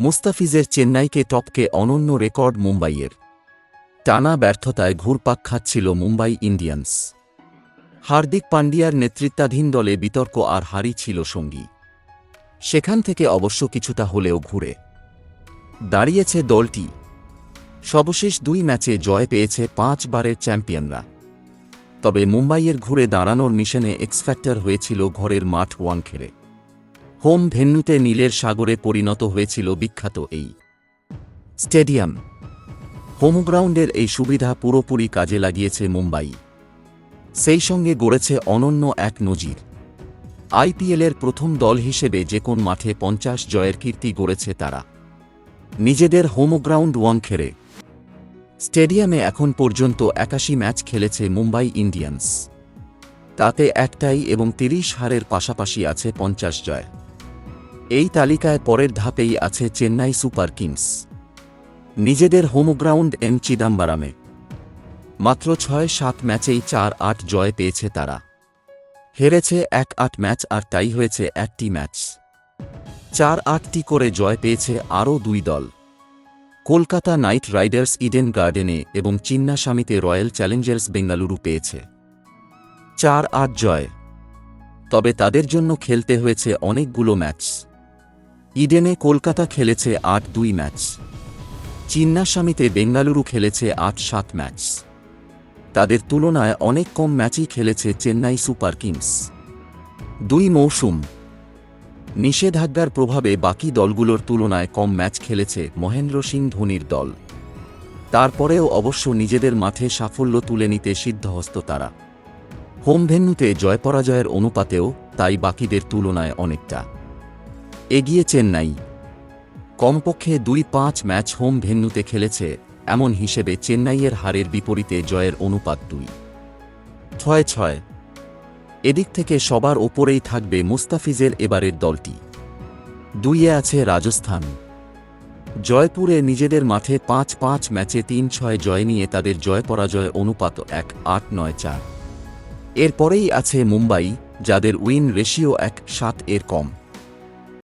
মুস্তাফিজের চেন্নাইকে টপকে অনন্য রেকর্ড মুম্বাইয়ের। টানা ব্যর্থতায় ঘুরপাক খাচ্ছিল মুম্বাই ইন্ডিয়ান্স। হার্দিক পান্ডিয়ার নেতৃত্বাধীন দলে বিতর্ক আর হারি ছিল সঙ্গী। সেখান থেকে অবশ্য কিছুটা হলেও ঘুরে। দাঁড়িয়েছে দলটি। সবশেষ দুই ম্যাচে জয় পেয়েছে পাঁচবারের চ্যাম্পিয়নরা। তবে মুম্বাইয়ের ঘুরে দাঁড়ানোর মিশনে এক্সফ্যাক্টর হয়েছিল ঘরের মাঠ ওয়াংখেড়ে হোম ভেন্যুতে নীলের সাগরে পরিণত হয়েছিল বিখ্যাত এই স্টেডিয়াম। হোমগ্রাউন্ডের এই সুবিধা পুরোপুরি কাজে লাগিয়েছে মুম্বাই। সেই সঙ্গে গড়েছে অনন্য এক নজির। আইপিএলের প্রথম দল হিসেবে যে কোন মাঠে পঞ্চাশ জয়ের কীর্তি গড়েছে তারা। নিজেদের হোমগ্রাউন্ড ওয়াংখেড়ে স্টেডিয়ামে এখন পর্যন্ত একাশি ম্যাচ খেলেছে মুম্বাই ইন্ডিয়ান্স। তাতে একটাই এবং তিরিশ হারের পাশাপাশি আছে পঞ্চাশ জয়। এই তালিকায় পরের ধাপেই আছে চেন্নাই সুপার কিংস। নিজেদের হোমগ্রাউন্ড এম চিদাম্বারামে। মাত্র ছয়, সাত ম্যাচেই চার, আট জয় পেয়েছে তারা। হেরেছে এক, আট ম্যাচ আর তাই হয়েছে একটি ম্যাচ। চার, আটটি করে জয় পেয়েছে আরও দুই দল। কলকাতা নাইট রাইডার্স ইডেন গার্ডেনে এবং চিন্নাস্বামীতে রয়্যাল চ্যালেঞ্জার্স বেঙ্গালুরু পেয়েছে। চার, আট জয়। তবে তাদের জন্য খেলতে হয়েছে অনেকগুলো ম্যাচ। ইডেনে কলকাতা খেলেছে আট দুই ম্যাচ। চিন্নাস্বামীতে বেঙ্গালুরু খেলেছে আট সাত ম্যাচ। তাদের তুলনায় অনেক কম ম্যাচই খেলেছে চেন্নাই সুপার কিংস। দুই মৌসুম। নিষেধাজ্ঞার প্রভাবে বাকি দলগুলোর তুলনায় কম ম্যাচ খেলেছে মহেন্দ্র সিং ধোনির দল। তারপরেও অবশ্য নিজেদের মাঠে সাফল্য তুলে নিতে সিদ্ধহস্ত তারা। হোম ভেন্যুতে জয় পরাজয়ের অনুপাতেও তাই বাকিদের তুলনায় অনেকটা। এগিয়ে চেন্নাই। কমপক্ষে দুই পাঁচ ম্যাচ হোম ভেন্যুতে খেলেছে এমন হিসেবে চেন্নাইয়ের হারের বিপরীতে জয়ের অনুপাত দুই। ছয় ছয়। এদিক থেকে সবার ওপরেই থাকবে মুস্তাফিজের এবারের দলটি। দুইয়ে আছে রাজস্থান। জয়পুরে নিজেদের মাঠে পাঁচ পাঁচ ম্যাচে তিন ছয় জয় নিয়ে তাদের জয় পরাজয় অনুপাত এক, আট নয় চার। এরপরেই আছে মুম্বাই, যাদের উইন রেশিও এক, সাত এর কম।